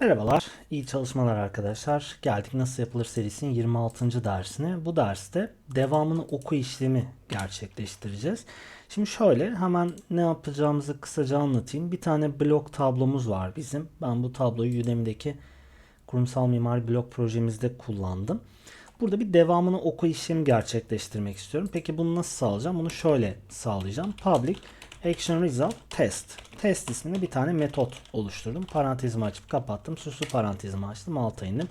Merhabalar, iyi çalışmalar arkadaşlar. Geldik Nasıl Yapılır serisinin 26. dersine. Bu derste devamını oku işlemi gerçekleştireceğiz. Şimdi şöyle hemen ne yapacağımızı kısaca anlatayım. Bir tane blok tablomuz var bizim. Ben bu tabloyu Udemy'deki kurumsal mimari blok projemizde kullandım. Burada bir devamını oku işlemi gerçekleştirmek istiyorum. Peki bunu nasıl sağlayacağım? Bunu şöyle sağlayacağım. Public action result test. Test isminde bir tane metot oluşturdum. Parantezimi açıp kapattım. Süslü parantezimi açtım. Alta indim.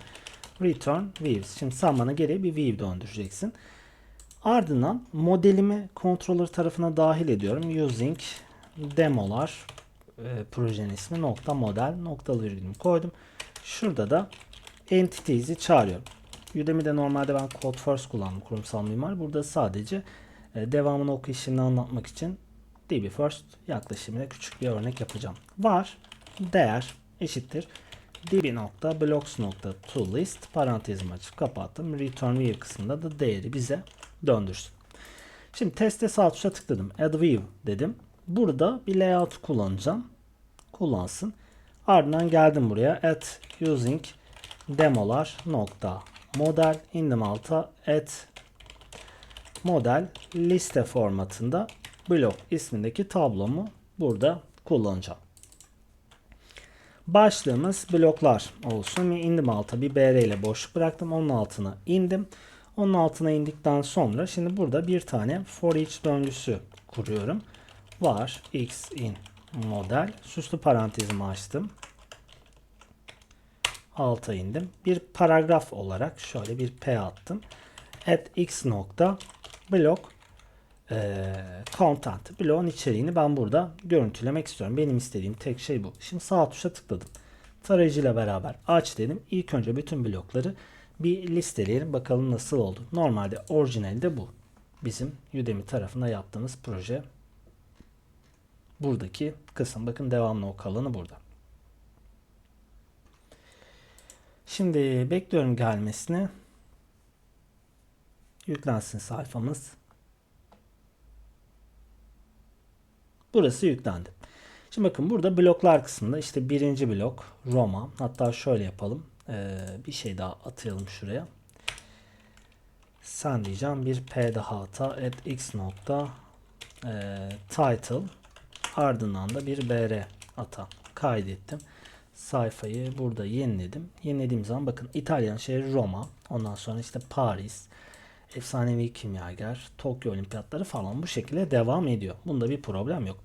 Return views. Şimdi sen bana geriye bir view döndüreceksin. Ardından modelimi controller tarafına dahil ediyorum. Using demolar e, projenin ismi nokta model noktalı virgülümü koydum. Şurada da entities'i çağırıyorum. Udemy'de normalde ben Code First kullandım kurumsal mimar. Burada sadece e, devamını oku işini anlatmak için DB First yaklaşımıyla küçük bir örnek yapacağım. Var değer eşittir db nokta blocks nokta to list parantezimi açıp kapattım. Return view kısmında da değeri bize döndürsün. Şimdi teste sağ tuşa tıkladım. Add view dedim. Burada bir layout kullanacağım. Kullansın. Ardından geldim buraya. Add using demolar nokta model indim alta add model liste formatında blok ismindeki tablomu burada kullanacağım. Başlığımız bloklar olsun. İndim alta bir BR ile boşluk bıraktım. Onun altına indim. Onun altına indikten sonra şimdi burada bir tane for each döngüsü kuruyorum. Var x in model. Süslü parantezimi açtım. Alta indim. Bir paragraf olarak şöyle bir p attım. At x nokta blok e, content bloğun içeriğini ben burada görüntülemek istiyorum. Benim istediğim tek şey bu. Şimdi sağ tuşa tıkladım. Tarayıcıyla beraber aç dedim. İlk önce bütün blokları bir listeleyelim. Bakalım nasıl oldu. Normalde orijinalde bu. Bizim Udemy tarafında yaptığımız proje. Buradaki kısım. Bakın devamlı o kalanı burada. Şimdi bekliyorum gelmesini. Yüklensin sayfamız. Burası yüklendi. Şimdi bakın burada bloklar kısmında işte birinci blok Roma. Hatta şöyle yapalım. Ee, bir şey daha atayalım şuraya. Sen diyeceğim bir P daha ata at x nokta e, title ardından da bir br ata kaydettim. Sayfayı burada yeniledim. Yenilediğim zaman bakın İtalyan şehri Roma. Ondan sonra işte Paris, efsanevi kimyager, Tokyo olimpiyatları falan bu şekilde devam ediyor. Bunda bir problem yok.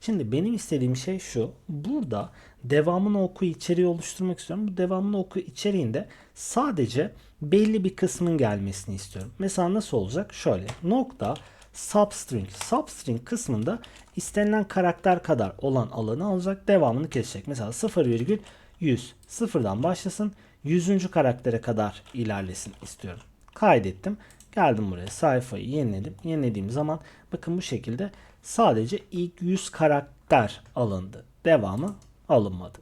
Şimdi benim istediğim şey şu. Burada devamını oku içeriği oluşturmak istiyorum. Bu devamını oku içeriğinde sadece belli bir kısmın gelmesini istiyorum. Mesela nasıl olacak? Şöyle nokta substring. Substring kısmında istenilen karakter kadar olan alanı alacak. Devamını kesecek. Mesela 0,100 sıfırdan başlasın. 100. karaktere kadar ilerlesin istiyorum. Kaydettim. Geldim buraya sayfayı yeniledim. Yenilediğim zaman bakın bu şekilde sadece ilk 100 karakter alındı. Devamı alınmadı.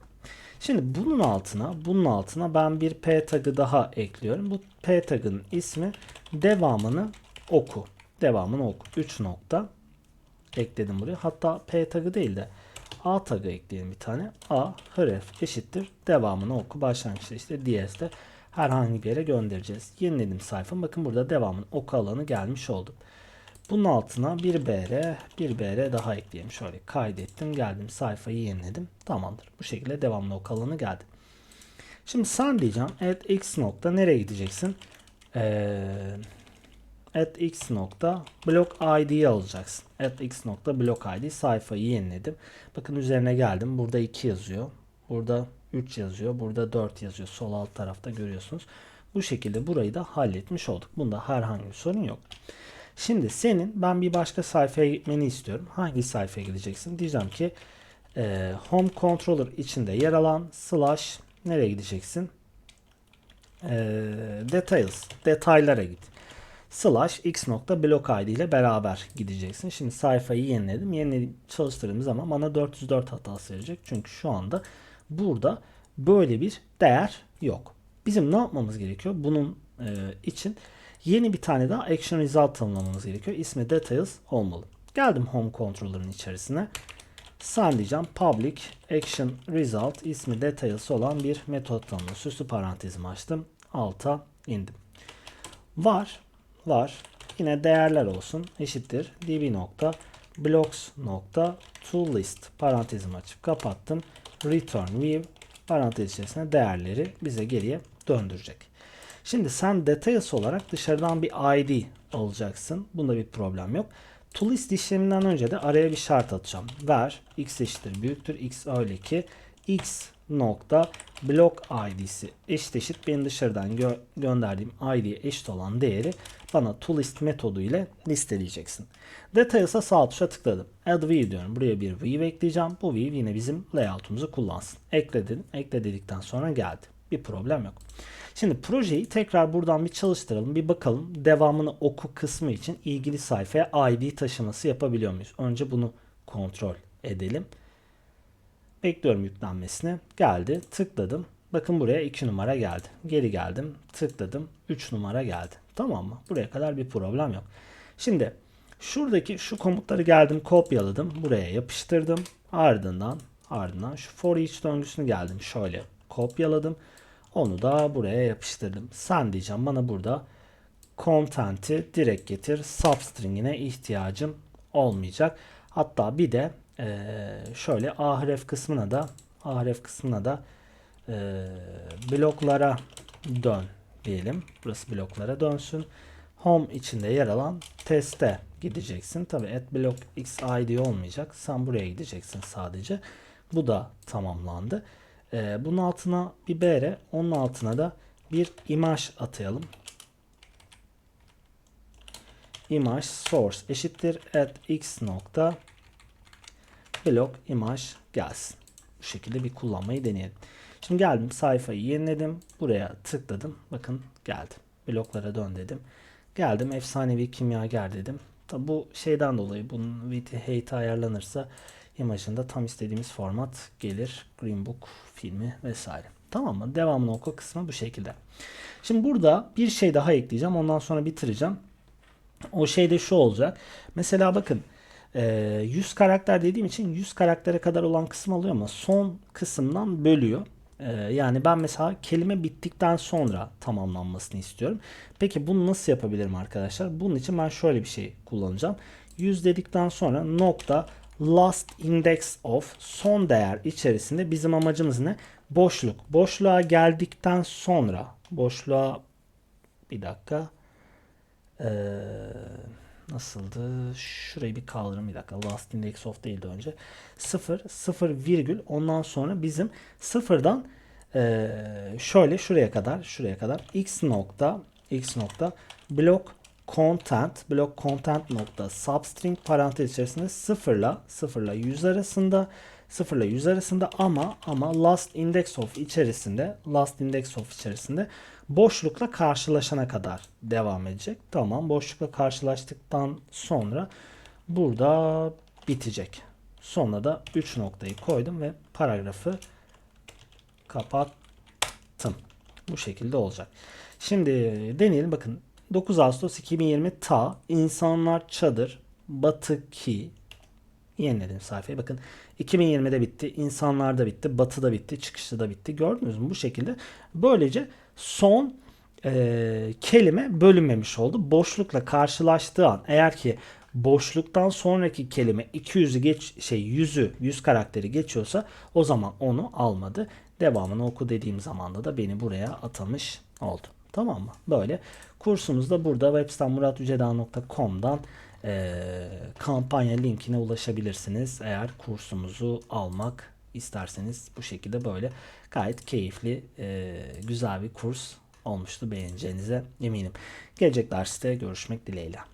Şimdi bunun altına bunun altına ben bir p tagı daha ekliyorum. Bu p tagının ismi devamını oku. Devamını oku. 3 nokta ekledim buraya. Hatta p tagı değil de a tagı ekleyelim bir tane. a href eşittir devamını oku. Başlangıçta işte DS'de herhangi bir yere göndereceğiz. Yeniledim sayfa. Bakın burada devamın oku alanı gelmiş oldu. Bunun altına bir BR, bir BR daha ekleyelim. Şöyle kaydettim, geldim sayfayı yeniledim. Tamamdır. Bu şekilde devamlı oku alanı geldi. Şimdi sen diyeceğim at x nokta nereye gideceksin? Ee, at x nokta blok id'yi alacaksın. At x nokta blok id sayfayı yeniledim. Bakın üzerine geldim. Burada 2 yazıyor. Burada 3 yazıyor. Burada 4 yazıyor. Sol alt tarafta görüyorsunuz. Bu şekilde burayı da halletmiş olduk. Bunda herhangi bir sorun yok. Şimdi senin ben bir başka sayfaya gitmeni istiyorum. Hangi sayfaya gideceksin? Diyeceğim ki e, Home Controller içinde yer alan slash nereye gideceksin? E, details. Detaylara git. Slash x nokta block id ile beraber gideceksin. Şimdi sayfayı yeniledim. Yeniledim çalıştırdığım zaman bana 404 hatası verecek. Çünkü şu anda burada böyle bir değer yok. Bizim ne yapmamız gerekiyor? Bunun e, için yeni bir tane daha action result tanımlamamız gerekiyor. İsmi details olmalı. Geldim home controller'ın içerisine. Sen diyeceğim public action result ismi detaylısı olan bir metot tanımı. Süslü parantezimi açtım. Alta indim. Var. Var. Yine değerler olsun. Eşittir. db nokta blocks nokta to list parantezimi açıp kapattım. Return view parantez içerisinde değerleri bize geriye döndürecek. Şimdi sen details olarak dışarıdan bir ID alacaksın. Bunda bir problem yok. To list işleminden önce de araya bir şart atacağım. Ver x eşittir büyüktür x öyle ki x nokta block id'si eşit eşit benim dışarıdan gö- gönderdiğim id'ye eşit olan değeri bana toList metodu ile listeleyeceksin. Details'a sağ tuşa tıkladım. Add view diyorum. Buraya bir view ekleyeceğim. Bu view yine bizim layout'umuzu kullansın. Ekledim. Ekle dedikten sonra geldi. Bir problem yok. Şimdi projeyi tekrar buradan bir çalıştıralım. Bir bakalım devamını oku kısmı için ilgili sayfaya ID taşıması yapabiliyor muyuz? Önce bunu kontrol edelim. Bekliyorum yüklenmesini. Geldi. Tıkladım. Bakın buraya 2 numara geldi. Geri geldim. Tıkladım. 3 numara geldi. Tamam mı? Buraya kadar bir problem yok. Şimdi şuradaki şu komutları geldim kopyaladım. Buraya yapıştırdım. Ardından ardından şu for each döngüsünü geldim. Şöyle kopyaladım. Onu da buraya yapıştırdım. Sen diyeceğim bana burada content'i direkt getir. Substring'ine ihtiyacım olmayacak. Hatta bir de eee, şöyle ahref kısmına da ahref kısmına da eee, bloklara dön diyelim. Burası bloklara dönsün. Home içinde yer alan teste gideceksin. Tabi at block xid olmayacak. Sen buraya gideceksin sadece. Bu da tamamlandı. Ee, bunun altına bir br, onun altına da bir imaj atayalım. Image source eşittir at x nokta blok imaj gelsin. Bu şekilde bir kullanmayı deneyelim. Şimdi geldim sayfayı yeniledim. Buraya tıkladım. Bakın geldi. Bloklara dön dedim. Geldim efsanevi kimyager dedim. Tabi bu şeyden dolayı bunun width ayarlanırsa imajında tam istediğimiz format gelir. Green Book filmi vesaire. Tamam mı? Devamını oku kısmı bu şekilde. Şimdi burada bir şey daha ekleyeceğim. Ondan sonra bitireceğim. O şey de şu olacak. Mesela bakın e, 100 karakter dediğim için 100 karaktere kadar olan kısım alıyor ama son kısımdan bölüyor. E, yani ben mesela kelime bittikten sonra tamamlanmasını istiyorum. Peki bunu nasıl yapabilirim arkadaşlar? Bunun için ben şöyle bir şey kullanacağım. 100 dedikten sonra nokta last index of son değer içerisinde bizim amacımız ne? Boşluk. Boşluğa geldikten sonra boşluğa bir dakika ee, nasıldı? Şurayı bir kaldırın bir dakika. Last index of değildi önce. 0, 0 virgül ondan sonra bizim sıfırdan ee, şöyle şuraya kadar şuraya kadar x nokta x nokta block content block content nokta substring parantez içerisinde 0 ile 0 ile 100 arasında 0 ile 100 arasında ama ama last index of içerisinde last index of içerisinde boşlukla karşılaşana kadar devam edecek. Tamam boşlukla karşılaştıktan sonra burada bitecek. Sonra da 3 noktayı koydum ve paragrafı kapattım. Bu şekilde olacak. Şimdi deneyelim bakın 9 Ağustos 2020 ta insanlar çadır batı ki yeniledim sayfayı. Bakın 2020'de bitti. insanlarda bitti. Batıda bitti. Çıkışta da bitti. Gördünüz mü? Bu şekilde. Böylece son e, kelime bölünmemiş oldu. Boşlukla karşılaştığı an eğer ki boşluktan sonraki kelime 200'ü geç şey 100'ü 100 karakteri geçiyorsa o zaman onu almadı. Devamını oku dediğim zamanda da beni buraya atamış oldu. Tamam mı? Böyle. Kursumuz da burada web sitem muratüceda.com'dan e, kampanya linkine ulaşabilirsiniz. Eğer kursumuzu almak isterseniz bu şekilde böyle gayet keyifli, e, güzel bir kurs olmuştu beğeneceğinize eminim. Gelecek derste görüşmek dileğiyle.